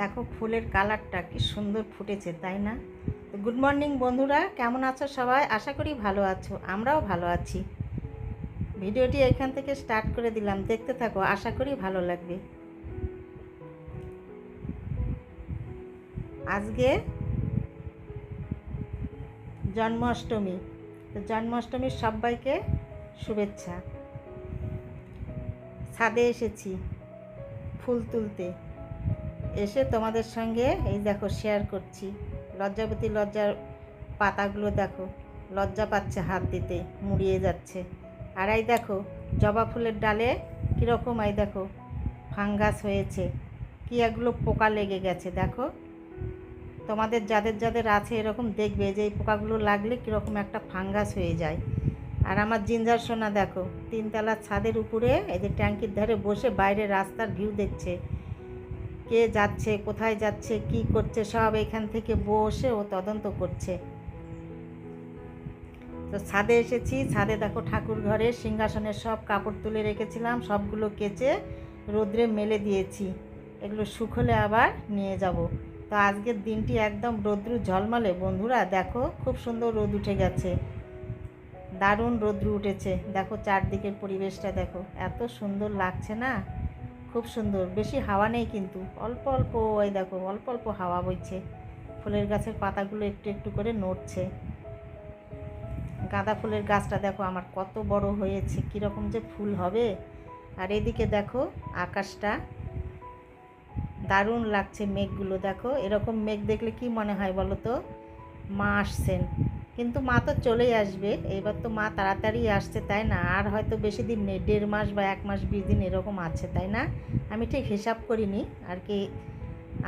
দেখো ফুলের কালারটা কি সুন্দর ফুটেছে, তাই না? গুড মর্নিং বন্ধুরা, কেমন আছো সবাই? আশা করি ভালো আছো, আমরাও ভালো আছি। ভিডিওটি এখান থেকে স্টার্ট করে দিলাম, দেখতে থাকো, আশা করি ভালো লাগবে। আজকে জন্মাষ্টমী, তো জন্মাষ্টমীর সবাইকে শুভেচ্ছা। ছাদে এসেছি ফুল তুলতে। এসে তোমাদের সঙ্গে এই দেখো শেয়ার করছি। লজ্জাবতী লজ্জার পাতাগুলো দেখো, লজ্জা পাচ্ছে হাত দিতে, মুড়িয়ে যাচ্ছে। আর এই দেখো, জবা ফুলের ডালে কীরকম এই দেখো ফাঙ্গাস হয়েছে। কি এগুলো পোকা লেগে গেছে, দেখো। তোমাদের যাদের যাদের আছে এরকম দেখবে যে এই পোকাগুলো লাগলে কীরকম একটা ফাঙ্গাস হয়ে যায়। আর আমার জিঞ্জার সোনা দেখো, তিনতলার ছাদের উপরে এই যে ট্যাঙ্কির ধারে বসে বাইরে রাস্তার ভিউ দেখছে। কে যাচ্ছে, কোথায় যাচ্ছে, কি করছে, সব এখান থেকে বসে ও তদন্ত করছে। তো ছাদে এসেছি, ছাদে দেখো ঠাকুর ঘরে সিংহাসনের সব কাপড় তুলে রেখেছিলাম, সবগুলো কেচে রোদ্রে মেলে দিয়েছি। এগুলো শুকলে আবার নিয়ে যাব। তো আজকের দিনটি একদম রৌদ্রু ঝলমলে। বন্ধুরা, দেখো খুব সুন্দর রোদ উঠে গেছে। দারুণ রৌদ্রু উঠেছে। দেখো চারদিকের পরিবেশটা দেখো। এত সুন্দর লাগছে না? খুব সুন্দর, বেশি হাওয়া নেই কিন্তু। অল্প অল্প ওই দেখো, অল্প অল্প হাওয়া বইছে। ফুলের গাছের পাতাগুলো একটু একটু করে নড়ছে। গাঁদা ফুলের গাছটা দেখো আমার কত বড় হয়েছে, কীরকম যে ফুল হবে। আর এদিকে দেখো আকাশটা, দারুণ লাগছে মেঘগুলো দেখো। এরকম মেঘ দেখলে কি মনে হয় বলো তো? মা আসছেন। কিন্তু মা তো চলেই আসবে। এবার তো মা তাড়াতাড়ি আসছে, তাই না? আর হয়তো বেশি দিন নেই, দেড় মাস বা এক মাস বিশ দিন এরকম আছে, তাই না? আমি ঠিক হিসাব করিনি, আর কি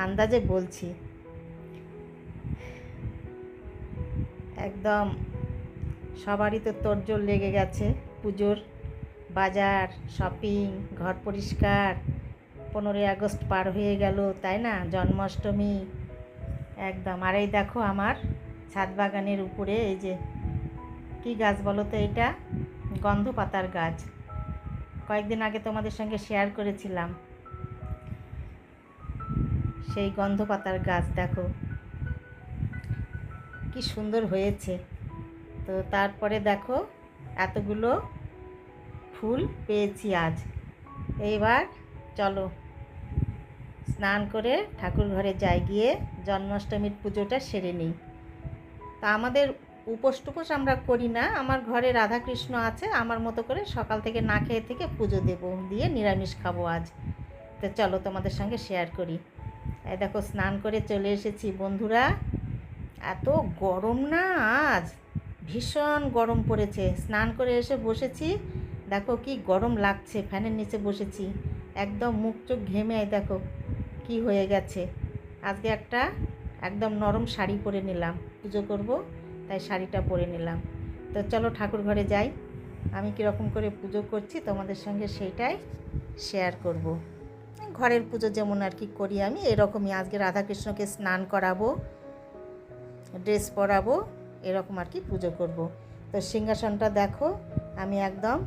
আন্দাজে বলছি। একদম সবারই তো তোড়জোড় লেগে গেছে, পুজোর, বাজার শপিং ঘর পরিষ্কার, পনেরোই আগস্ট পার হয়ে গেল, তাই না? জন্মাষ্টমী, একদম। আর এই দেখো আমার ছাদ বাগানের উপরে, এই যে, কি গাছ বলো তো এটা? গন্ধ পাতার গাছ। কয়েকদিন আগে তোমাদের সঙ্গে শেয়ার করেছিলাম। সেই গন্ধ পাতার গাছ, দেখো। কি সুন্দর হয়েছে। তো তারপরে দেখো, এতগুলো ফুল পেয়েছি আজ। এইবার চলো, স্নান করে ঠাকুর ঘরে যাই, গিয়ে জন্মাষ্টমীর পুজোটা সেরে নিই। তা আমাদের উপোস টুপোস আমরা করি না। আমার ঘরে রাধাকৃষ্ণ আছে, আমার মতো করে সকাল থেকে না খেয়ে থেকে পুজো দেবো, দিয়ে নিরামিষ খাব আজ। তো চলো তোমাদের সঙ্গে শেয়ার করি। এই দেখো, স্নান করে চলে এসেছি বন্ধুরা। এত গরম না আজ, ভীষণ গরম পড়েছে। স্নান করে এসে বসেছি। দেখো কি গরম লাগছে, ফ্যানের নিচে বসেছি। একদম মুখ চোখ ঘেমে দেখো কি হয়ে গেছে। আজকে একটা একদম নরম শাড়ি পরে নিলাম। পুজো করব, তাই শাড়িটা পরে নিলাম। তো চলো ঠাকুর ঘরে যাই। আমি কীরকম করে পুজো করছি তোমাদের সঙ্গে সেইটাই শেয়ার করব। ঘরের পুজো যেমন আর কি করি আমি, এরকমই আজকে রাধাকৃষ্ণকে স্নান করাবো ড্রেস পরাবো, এরকম আর কি পুজো করব। তো সিংহাসনটা দেখো, আমি একদম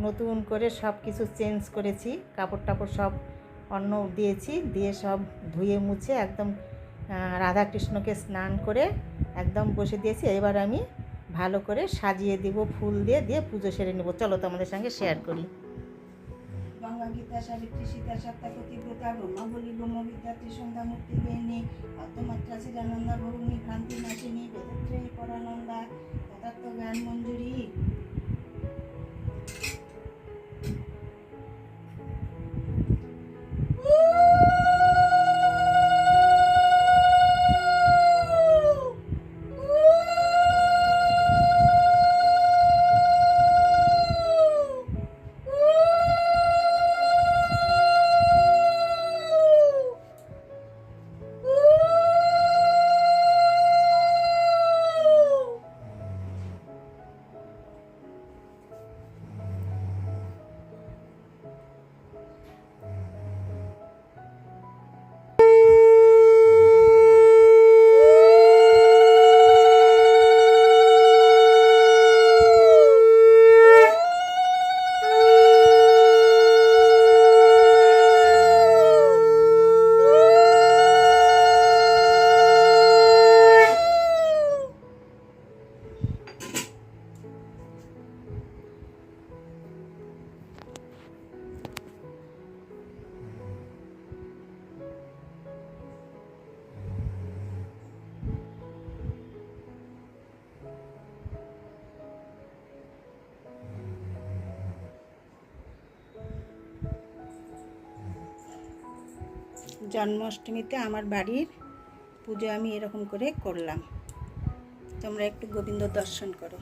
নতুন করে সব কিছু চেঞ্জ করেছি, কাপড় টাপড় সব অন্য দিয়েছি, দিয়ে সব ধুয়ে মুছে একদম রাধাকৃষ্ণকে স্নান করে একদম বসে দিয়েছি। এবার আমি ভালো করে সাজিয়ে দিব, ফুল দিয়ে দিয়ে পুজো সেরে নেব। চলো তোমাদের সঙ্গে শেয়ার করি। গীতা সীতা ভৌমি ভ্রান্তি বেদত্রয়ী পরানন্দা তথাত্ম জ্ঞান, মঞ্জুরি জন্মাষ্টমীতে আমার বাড়ির পুজো আমি এরকম করে করলাম। তোমরা একটু গোবিন্দ দর্শন করো।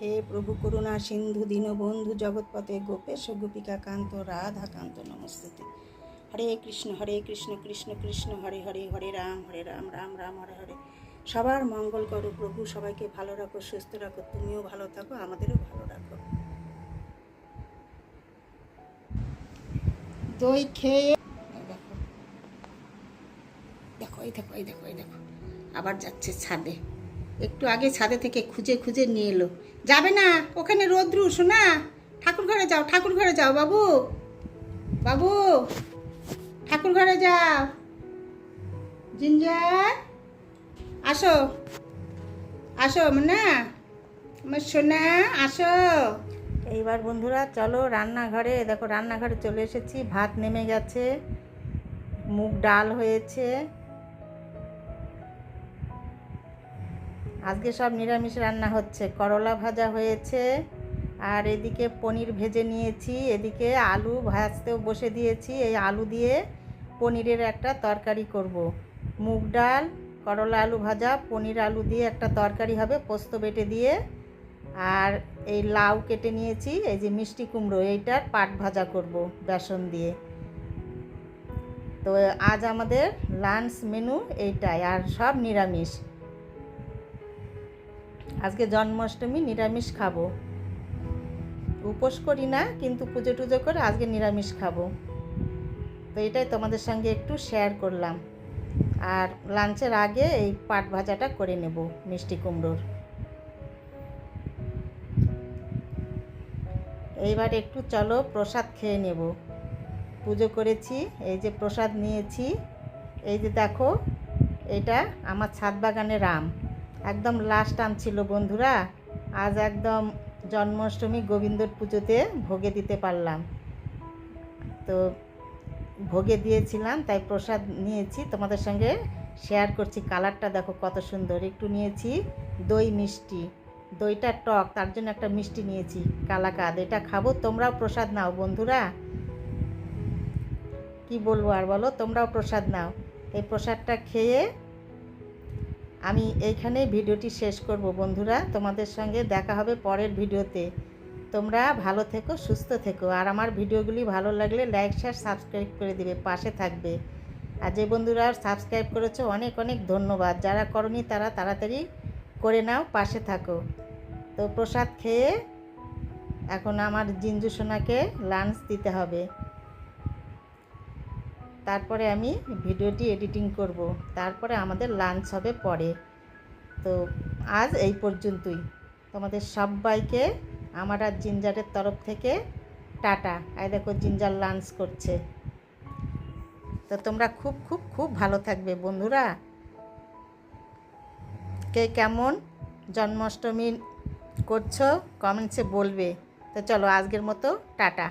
হে প্রভু করুণা সিন্ধু দীনবন্ধু জগৎপথে গোপেশ গোপিকা কান্ত রাধা কান্ত নমস্তুতে। হরে কৃষ্ণ হরে কৃষ্ণ কৃষ্ণ কৃষ্ণ, হরে হরে হরে রাম হরে রাম রাম রাম, হরে হরে। সবার মঙ্গল করো প্রভু, সবাইকে ভালো রাখো, সুস্থ রাখো, তুমিও ভালো থাকো, আমাদেরও ভালো রাখো। দই খেয়ে দেখো। এই দেখো এই দেখো এই দেখো। আবার যাচ্ছে ছাদে। একটু আগে ছাদে থেকে খুঁজে খুঁজে নিয়ে এলো। যাবে না, ওখানে রোদ্রু শোনা ঠাকুর ঘরে যাও ঠাকুর ঘরে যাও, বাবু। বাবু। ঠাকুর ঘরে যাও। জিঞ্জার, আসো। আসো না আমার সোনা, আসো। এইবার বন্ধুরা, চলো রান্নাঘরে, দেখো রান্নাঘরে চলে এসেছি। ভাত নেমে গেছে, মুগ ডাল হয়েছে। আজকে সব নিরামিষ রান্না হচ্ছে। করলা ভাজা হয়েছে। আর এদিকে পনির ভেজে নিয়েছি, এদিকে আলু ভাজতেও বসে দিয়েছি। এই আলু দিয়ে পনিরের একটা তরকারি করব। মুগ ডাল, করলা আলু ভাজা, পনির আলু দিয়ে একটা তরকারি হবে, পোস্ত বেটে দিয়ে। আর এই লাউ কেটে নিয়েছি, এই যে মিষ্টি কুমড়ো, এইটার পাট ভাজা করব বেসন দিয়ে। তো আজ আমাদের লাঞ্চ মেনু এইটাই, আর সব নিরামিষ। আজকে জন্মাষ্টমী, নিরামিষ খাব। উপোস করি না, কিন্তু পুজো টুজো করে আজকে নিরামিষ খাব। তো এটাই তোমাদের সঙ্গে একটু শেয়ার করলাম। আর লাঞ্চের আগে এই পাট ভাজাটা করে নেব, মিষ্টি কুমড়োর। এইবার একটু চলো প্রসাদ খেয়ে নেব। পুজো করেছি, এই যে প্রসাদ নিয়েছি। এই যে দেখো, এটা আমার ছাদ বাগানের আম। একদম লাস্ট আম ছিল বন্ধুরা, আজ একদম জন্মাষ্টমী গোবিন্দর পুজোতে ভোগে দিতে পারলাম। তো ভোগে দিয়েছিলাম, তাই প্রসাদ নিয়েছি। তোমাদের সঙ্গে শেয়ার করছি কালারটা দেখো কত সুন্দর। একটু নিয়েছি দই মিষ্টি। দইটা টক, তার জন্য একটা মিষ্টি নিয়েছি, কালাকাদ। এটা খাব, তোমরাও প্রসাদ নাও, বন্ধুরা। কি বলব আর বলো? তোমরাও প্রসাদ নাও। এই প্রসাদটা খেয়ে আমি এইখানে ভিডিওটি শেষ করব, বন্ধুরা। তোমাদের সঙ্গে দেখা হবে পরের ভিডিওতে। তোমরা ভালো থেকো, সুস্থ থেকো। আর আমার ভিডিওগুলি ভালো লাগলে লাইক, শেয়ার, সাবস্ক্রাইব করে দিবে, পাশে থাকবে। আর যে বন্ধুরা সাবস্ক্রাইব করেছ, অনেক অনেক ধন্যবাদ। যারা করনি, তারা তাড়াতাড়ি করে নাও, পাশে থাকো। তো প্রসাদ খেয়ে এখন আমার জিঞ্জু সোনাকে লাঞ্চ দিতে হবে। তারপরে আমি ভিডিওটি এডিটিং করব। তারপরে আমাদের লাঞ্চ হবে পরে। তো আজ এই পর্যন্তই। তোমাদের সবাইকে, আমার আর জিঞ্জারের তরফ থেকে টাটা। আয় দেখো জিঞ্জার লাঞ্চ করছে। তো তোমরা খুব খুব খুব ভালো থাকবে বন্ধুরা। কে কেমন জন্মাষ্টমী করছ কমেন্টসে বলবে। তো চলো আজকের মতো টাটা।